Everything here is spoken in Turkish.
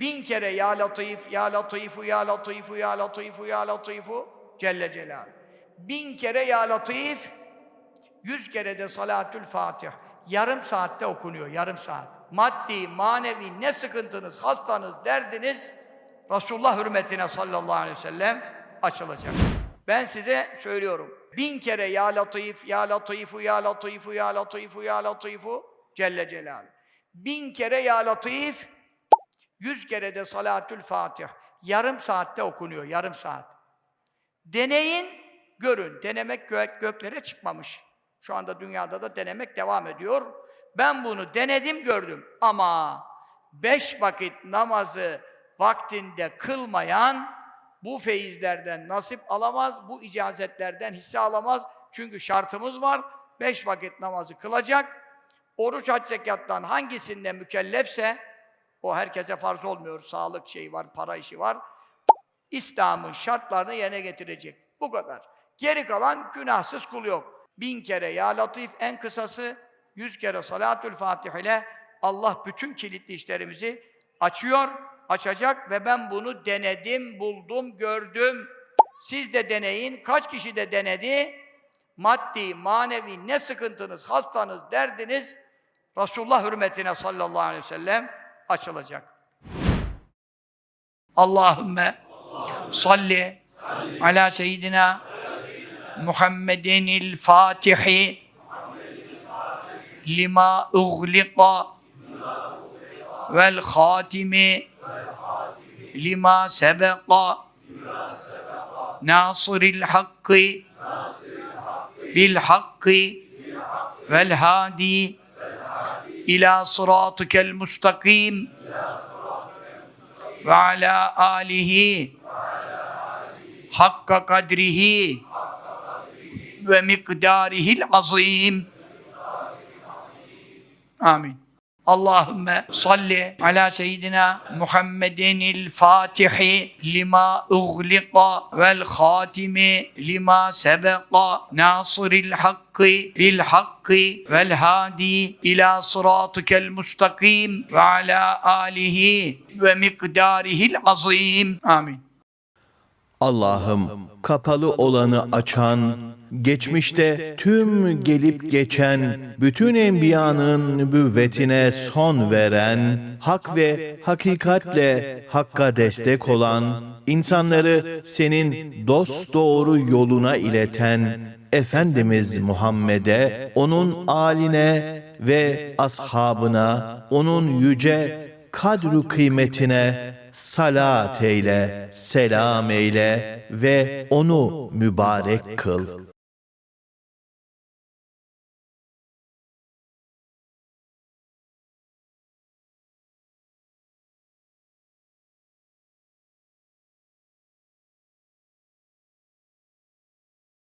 Bin kere ya latif, ya latifu, ya latifu, ya latifu, ya latifu Celle Celaluhu. Bin kere ya latif, yüz kere de salatül fatih. Yarım saatte okunuyor, yarım saat. Maddi, manevi ne sıkıntınız, hastanız, derdiniz Resulullah hürmetine sallallahu aleyhi ve sellem açılacak. Ben size söylüyorum. Bin kere ya latif, ya latifu, ya latifu, ya latifu, ya latifu Celle Celaluhu. Bin kere ya latif, yüz kere de salatül fatih. Yarım saatte okunuyor, yarım saat. Deneyin, görün. Denemek gök, göklere çıkmamış. Şu anda dünyada da denemek devam ediyor. Ben bunu denedim, gördüm. Ama beş vakit namazı vaktinde kılmayan bu feyizlerden nasip alamaz, bu icazetlerden hisse alamaz. Çünkü şartımız var. Beş vakit namazı kılacak. Oruç, hac, zekattan hangisinde mükellefse, o herkese farz olmuyor. Sağlık şeyi var, para işi var. İslam'ın şartlarını yerine getirecek. Bu kadar. Geri kalan günahsız kul yok. Bin kere ya latif en kısası, yüz kere salatül fatih ile Allah bütün kilitli işlerimizi açıyor, açacak ve ben bunu denedim, buldum, gördüm. Siz de deneyin. Kaç kişi de denedi? Maddi, manevi ne sıkıntınız, hastanız, derdiniz Resulullah hürmetine sallallahu aleyhi ve sellem açılacak. Allahümme salli ala seyyidina Muhammedinil Fatihi lima ughliqa vel hatimi lima sebeqa nasiril hakkı bil hakkı vel hadi ila sıratikel mustakim ve ala alihi hakka kadrihi ve mikdarihil azim. Amin. Allahümme salli ala seyyidina Muhammedinil Fatihi lima ughliqa vel hatimi lima sebeqa nasiril hakkı bil hakkı vel hadi ila sıratikel mustakim ve ala alihi ve mikdarihil azim. Amin. Allah'ım kapalı olanı açan, geçmişte tüm gelip geçen bütün enbiyanın nübüvvetine son veren, hak ve hakikatle hakka destek olan, insanları senin dost doğru yoluna ileten Efendimiz Muhammed'e, onun aline ve ashabına, onun yüce kadru kıymetine salat eyle, selam eyle ve onu mübarek kıl.